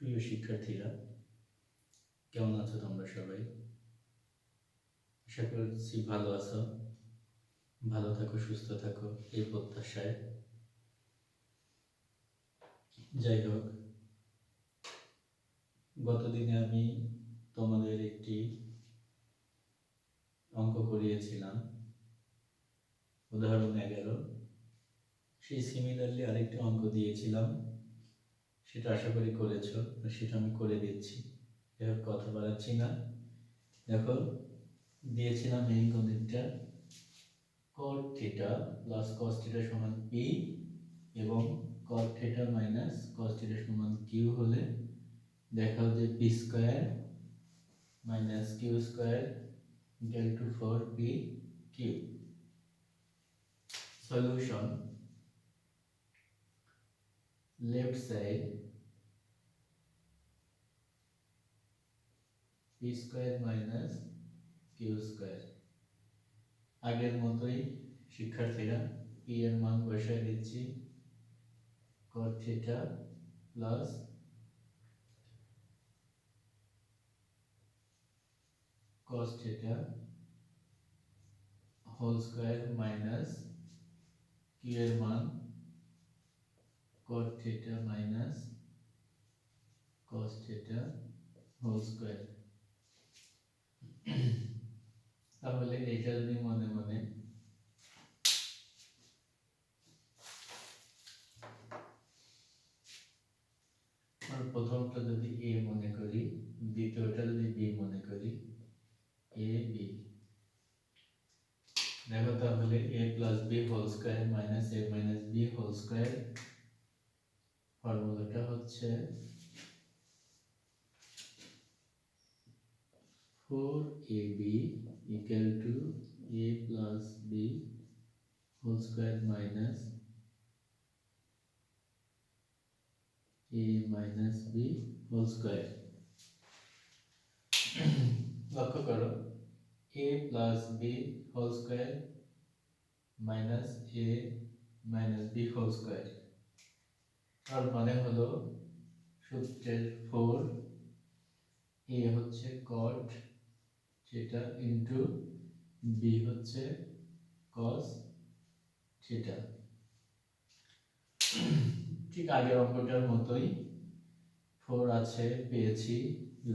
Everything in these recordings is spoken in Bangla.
প্রিয় শিক্ষার্থীরা কেমন আছো তোমরা সবাই? আশা ভালো আছো। ভালো থাকো, সুস্থ থাকো এই প্রত্যাশায়। যাই হোক, গতদিনে আমি তোমাদের একটি অঙ্ক করিয়েছিলাম। উদাহরণ এগারো। সেই সিমিলারলি আরেকটি অঙ্ক দিয়েছিলাম। সেটা আশা করি করেছ, সেটা আমি করে দিচ্ছি। এবার কথা বাড়াচ্ছি না। দেখো, দিয়েছিলাম এই গণিতটা। Cot theta plus cos theta সমান পি এবং cot theta minus cos theta সমান কিউ হলে দেখাও যে P square minus Q square to four P Q solution left side p square minus Q square আগের মতোই শিক্ষার্থীরা p এর মান বসায় দিচ্ছি। Cot theta plus cos theta whole square minus q এর মান cot theta minus cos theta whole square তাহলে এটা যদি মনে মনে প্রথমটা যদি এ মনে করি, দ্বিতীয়টা যদি বি মনে করি, এ, বি। দেখো তাহলে A plus B whole square minus A minus B whole square ফর্মুলাটা হচ্ছে four A B equal to A plus B whole square minus A minus B whole square লক্ষ্য করো A plus B whole square minus A minus B whole square তার মানে হলো সূত্রের ফোর এ হচ্ছে কট যেটা ইন্টু বি হচ্ছে কস সেটা ঠিক আগের অঙ্কটার মতোই ফোর আছে, পেয়েছি।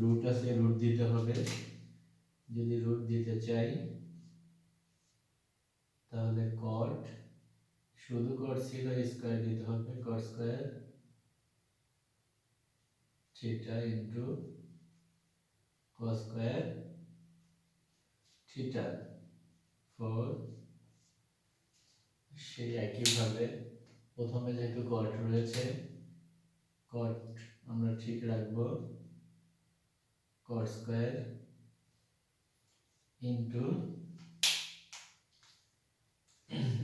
রুট আছে রুট দিতে হবে। যদি রুট দিতে চাই, তাহলে কট শুধু কট ছিল স্কোয়ার দিতে হবে। Cot square theta into cos square theta four সেই একইভাবে প্রথমে যেহেতু কট রয়েছে কট আমরা ঠিক রাখব কট স্কোয়ার ইন্টু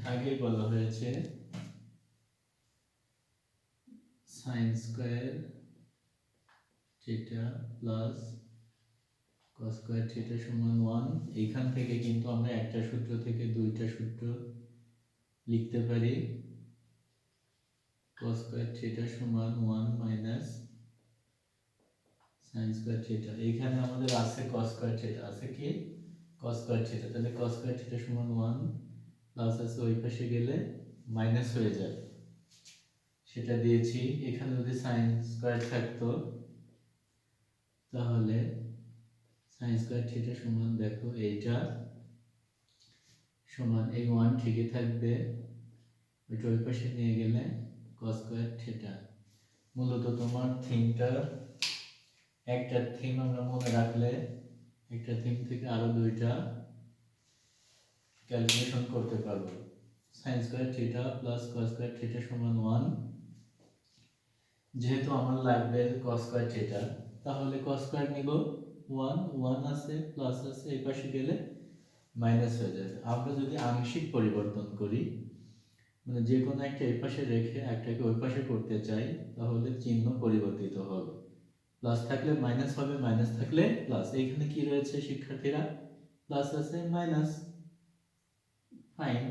আগেই বলা হয়েছে sine square theta plus cos square theta সমান ওয়ান এইখান থেকে কিন্তু আমরা একটা সূত্র থেকে দুইটা সূত্র লিখতে পারি। কস স্কোয়ার থিটা সমান one minus sine square theta এইখানে আমাদের আছে কস স্কোয়ার থিটা আছে কি? কস স্কোয়ার থিটা তাহলে কস স্কোয়ার থিটা সমান ওয়ান প্লাস আছে ওই পাশে গেলে মাইনাস হয়ে যাবে সেটা দিয়েছি। এখানে যদি সাইন স্কোয়ার থাকতো, তাহলে সাইন স্কোয়ার থিটা সমান দেখো এইটা, সমান এই ওয়ান ঠিকই থাকবে। ওই পাশে নিয়ে গেলে কস স্কোয়ার থিটা মূলত তোমার থিমটা একটা থিম আমরা মনে রাখলে একটা থিম থেকে আরও দুইটা ক্যালকুলেশন করতে পারব। Sine square theta plus cos square theta সমান ওয়ান যেহেতু আমার লাগবে কস স্কোয়ার থিটা তাহলে কস স্কোয়ার নিব। ওয়ান ওয়ান আছে প্লাস আছে, এই পাশে গেলে মাইনাস হয়ে যাবে আমরা যদি আংশিক পরিবর্তন করি মানে যে কোনো একটা এই পাশে রেখে একটাকে ওই পাশে করতে চাই, তাহলে চিহ্ন পরিবর্তিত হবে। প্লাস থাকলে মাইনাস হবে মাইনাস থাকলে প্লাস এইখানে কি রয়েছে শিক্ষার্থীরা? প্লাস আছে মাইনাস ফাইন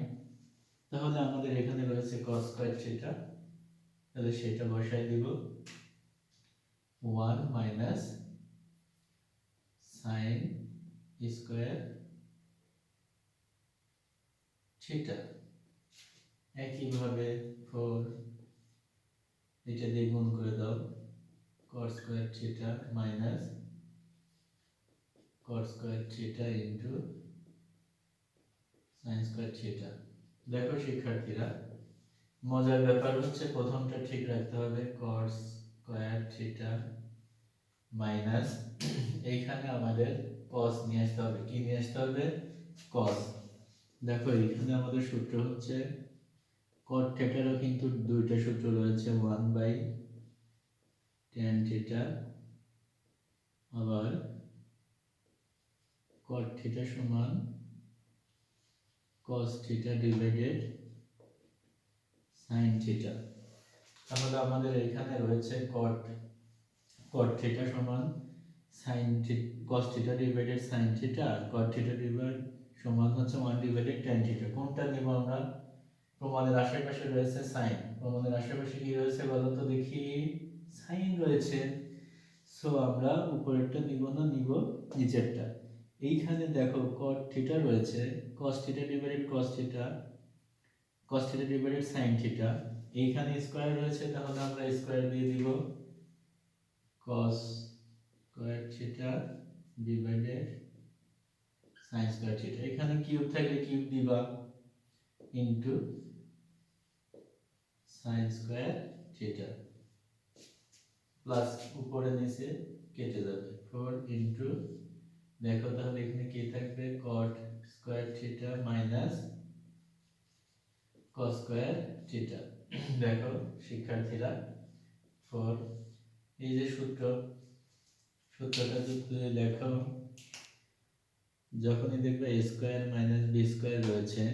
তাহলে আমাদের এখানে রয়েছে cos স্কয়ার থিটা তাহলে সেটা বসাই দিব। 1 মাইনাস sin স্কয়ার থিটা একইভাবে 4 এটা দিয়ে গুণ করে দাও। cos square theta minus cos square theta into sin square theta দেখো শিক্ষার্থীরা, মজার ব্যাপার হচ্ছে প্রথমটা ঠিক রাখতে হবে। cos স্কয়ার থিটা মাইনাস এইখানে আমাদের cos নিয়ে আসতে হবে। কি নিয়ে আসতে হবে? cos দেখো, এখানে আমাদের সূত্র হচ্ছে cot থিটারও কিন্তু দুইটা সূত্র রয়েছে 1 বাই tan থিটা আবার cot থিটা সমান cos theta divided sin theta তাহলে আমাদের এখানে রয়েছে cot cot থিটা সমান sin cos theta divided sin theta আর cot থিটা ডিভাইড সমান হচ্ছে 1 ডিভাইডেড tan থিটা কোনটা নিব আমরা? প্রমাণের আশেপাশে রয়েছে sin প্রমাণের আশেপাশে কি রয়েছে বলো তো দেখি। sin রয়েছে। সো আমরা উপরেরটা নিব না, নিব নিচেরটা। এইখানে দেখো cot থিটা রয়েছে। cos theta divided cos theta cos theta divided sin theta এইখানে স্কয়ার রয়েছে, তাহলে আমরা স্কয়ার দিয়ে দিব। Cos square theta divided sin square theta এখানে কিউব থাকলে কিউব দিবা into sin square theta plus উপরে নিচে কেটে যাবে। 4 ইনটু দেখো তাহলে এখানে কি থাকবে? cot square theta minus cos square theta দেখো শিক্ষার্থীরা 4 এই যে সূত্র, সূত্রটা যদি লেখো। যখনই দেখবে স্কয়ার মাইনাস বি স্কয়ার রয়েছে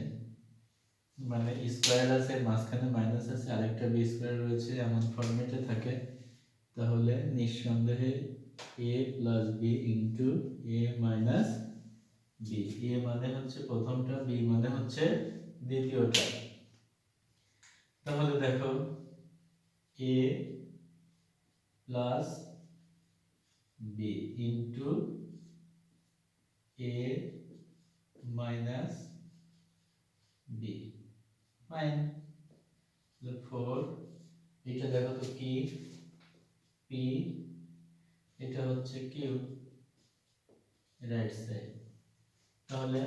মানে স্কয়ার আছে, মাঝখানে মাইনাস আছে, আরেকটা বি স্কয়ার রয়েছে, এমন ফরম্যাটে থাকে, তাহলে নিঃসন্দেহে A plus B into A minus B A মানে হচ্ছে প্রথমটা বি মানে হচ্ছে দ্বিতীয়টা। তাহলে দেখো A plus B into A minus B. Fine four এটা দেখো তো কি? পি এটা হচ্ছে কিউ রাইট সাইড তাহলে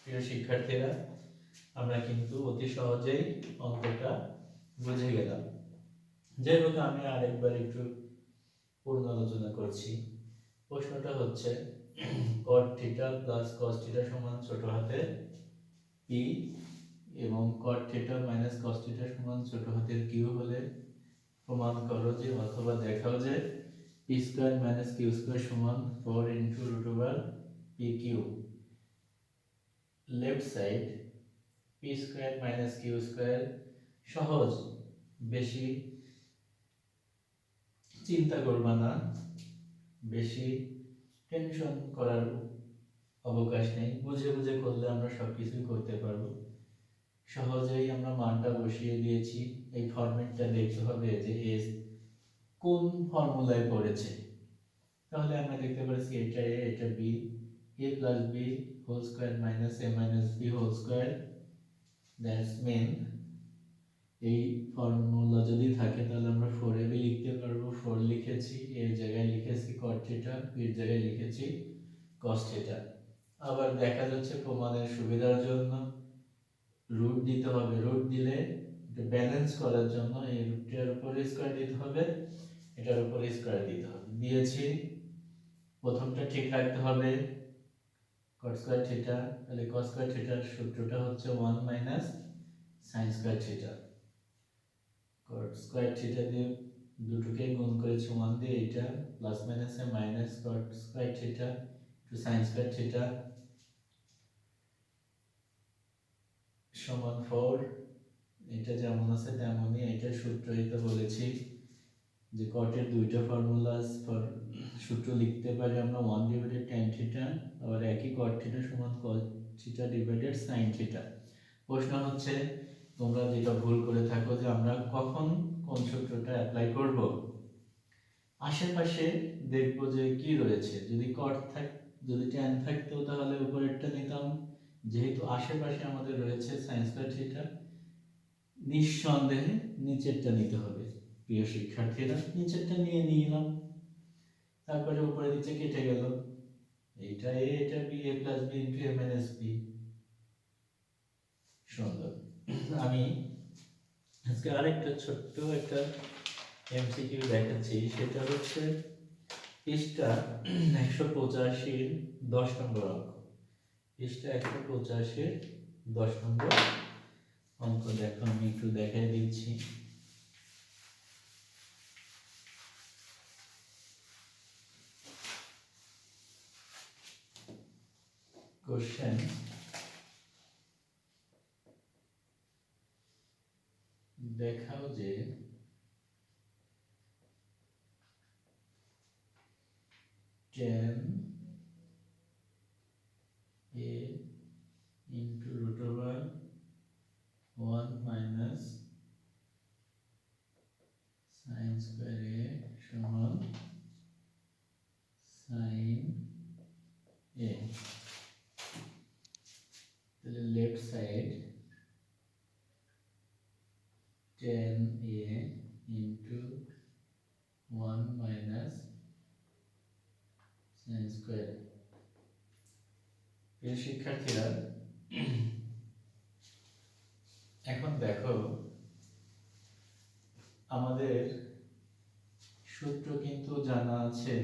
প্রিয় শিক্ষার্থীরা, আমরা কিন্তু অতি সহজেই অঙ্কটা বুঝে গেলাম। যাই হোক, আমি আরেকবার একটু পূর্ণ আলোচনা করছি। প্রশ্নটা হচ্ছে, cot theta plus cos theta সমান ছোট হাতে পি এবং cot theta minus cos theta সমান ছোট হাতের কিউ হলে প্রমাণ করো যে অথবা দেখাও যে P square minus Q square সমান four into root over P Q left side P square minus Q square সহজ, বেশি চিন্তা করবা না। বেশি টেনশন করার অবকাশ নেই। বুঝে বুঝে করলে আমরা সব কিছুই করতে পারব। সহজেই আমরা মানটা বসিয়ে দিয়েছি। এই ফরম্যাটটা দেখতে হবে যে এস কোন ফর্মুলায় পড়েছে। তাহলে আমরা দেখতে পাচ্ছি এটা এ, এটা B, A plus B whole square minus A minus B whole square that's main এই ফর্মুলা যদি থাকে তাহলে আমরা ফোর এ লিখতে পারব। ফোর লিখেছি এর জায়গায় লিখেছি কট থিটা এর জায়গায় লিখেছি কস আবার দেখা যাচ্ছে প্রমাণের সুবিধার জন্য রুট দিতে হবে। রুট দিলে এটা ব্যালেন্স করার জন্য এই রুটটার উপরে স্কয়ার দিতে হবে, এটার উপরে স্কয়ার দিতে হবে। দিয়েছি, প্রথমটা ঠিক রাখতে হবে। cos স্কয়ার থিটা তাহলে cos স্কয়ার থিটার সূত্রটা হচ্ছে 1 minus sin square theta square theta দিয়ে দুটোকে গুণ করেছি 1 দিয়ে এটা প্লাস মাইনাসে minus cot square theta to sin square theta সমান ফোর এটা যেমন আছে তেমনই এটা সূত্রই তো বলেছি যে কটের দুইটা ফর্মুলা সূত্র লিখতে পারি আমরা ওয়ান ডিভাইডেড টেন থিটা আবার একই কট থিটা সমান cot theta divided sine theta প্রশ্ন হচ্ছে তোমরা যেটা ভুল করে থাকো যে আমরা কখন কোন সূত্রটা অ্যাপ্লাই করব। আশেপাশে দেখব যে কি রয়েছে। যদি কট থাক, যদি ট্যান থাকতো তাহলে উপরেরটা নিতাম। যেহেতু আশেপাশে আমাদের রয়েছে সায়েন্স স্কয়ার থিটা নিঃসন্দেহে নিচেরটা নিতে হবে। প্রিয় শিক্ষার্থীরা, নিচেরটা নিয়ে নিলাম। তারপরে উপরে নিচে কেটে গেল। এইটা এ এটা B A plus B into A minus B সুন্দর। আমি আজকে আরেকটা ছোট্ট একটা এমসিকিউ দেখাচ্ছি। সেটা হচ্ছে পৃষ্ঠা একশো পঁচাশির দশ নম্বর অঙ্ক। পৃষ্ঠা একশো পঁচাশির দশ নম্বর অঙ্ক। দেখো, আমি একটু দেখাই দিচ্ছি। কোশ্চেন দেখাও যে tan A into root over one minus sine square A সমান সাইন এ তাহলে left side tan A into one minus sine square প্রিয় শিক্ষার্থীরা, এখন দেখো আমাদের সূত্র কিন্তু জানা আছে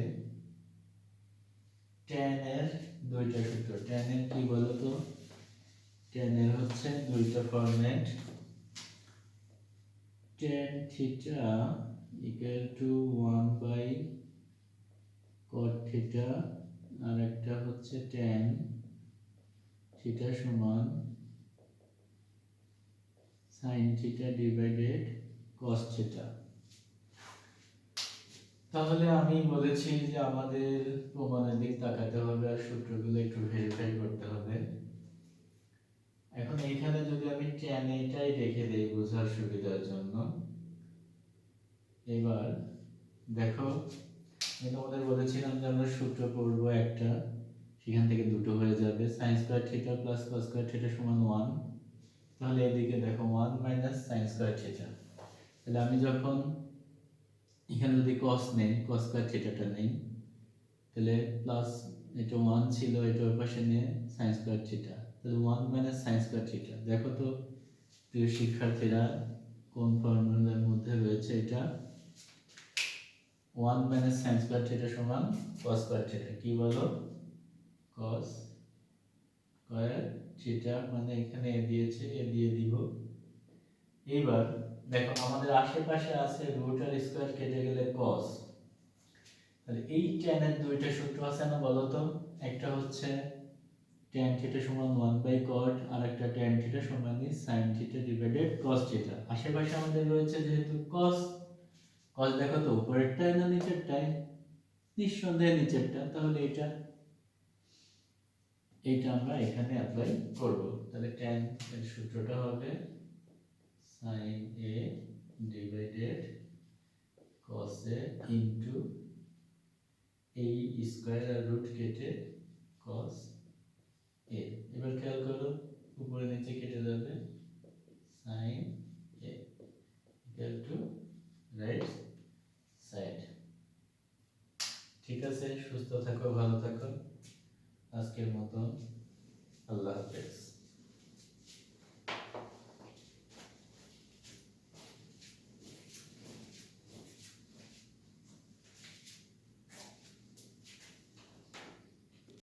এর দুইটা সূত্র। এর কি বলতো? এর হচ্ছে দুইটা format tan theta equal to one by cot theta আর একটা হচ্ছে tan থিটা সমান sin theta divided cos theta তাহলে আমি বলেছি যে আমাদের প্রমাণের দিক তাকাতে হবে আর সূত্রগুলো একটু ভেরিফাই করতে হবে। এখন এইখানে যদি আমি ট্যান এটাই রেখে দেই বোঝার সুবিধার জন্য, এবার দেখো, আমি তোমাদের বলেছিলাম যে আমরা সূত্র পড়ব একটা। সেখান থেকে দুটো হয়ে যাবে। Sine square theta plus cos square theta সমান ওয়ান তাহলে এদিকে দেখো one minus sine square theta তাহলে আমি যখন এখানে যদি কস নেই কস স্কোয়ার থিটাটা নেই, তাহলে প্লাস এটা ওয়ান ছিল, এটা ওর পাশে নিয়ে সাইন স্কোয়ার থিটা তাহলে one minus sine square theta দেখো তো, প্রিয় শিক্ষার্থীরা, কোন ফর্মুলার মধ্যে রয়েছে এটা? One minus sine square theta সমান কস স্কোয়ার থিটা কি বলো? কস স্কোয়ার থিটা মানে এখানে এ দিয়েছে এ দিয়ে দিব। এইবার দেখো আমাদের আশেপাশে আছে রুট আর স্কোয়ার কেটে গেলে কস তাহলে এই ট্যানের দুইটা সূত্র আছে না বলো তো একটা হচ্ছে ট্যান থিটা সমান ওয়ান বাই কট আর একটা ট্যান থিটা সমান sine theta divided cos theta আশেপাশে আমাদের রয়েছে যেহেতু কস কস দেখো তো উপরেরটাই না নিচেরটাই? নিঃসন্দেহে নিচেরটা। তাহলে এটা এইটা আমরা এখানে অ্যাপ্লাই করব। তাহলে ট্যান এর সূত্রটা হবে sine A divided cos A into এই স্কোয়ার আর রুট কেটে কস এ এবার খেয়াল করো, উপরে নিচে কেটে যাবে।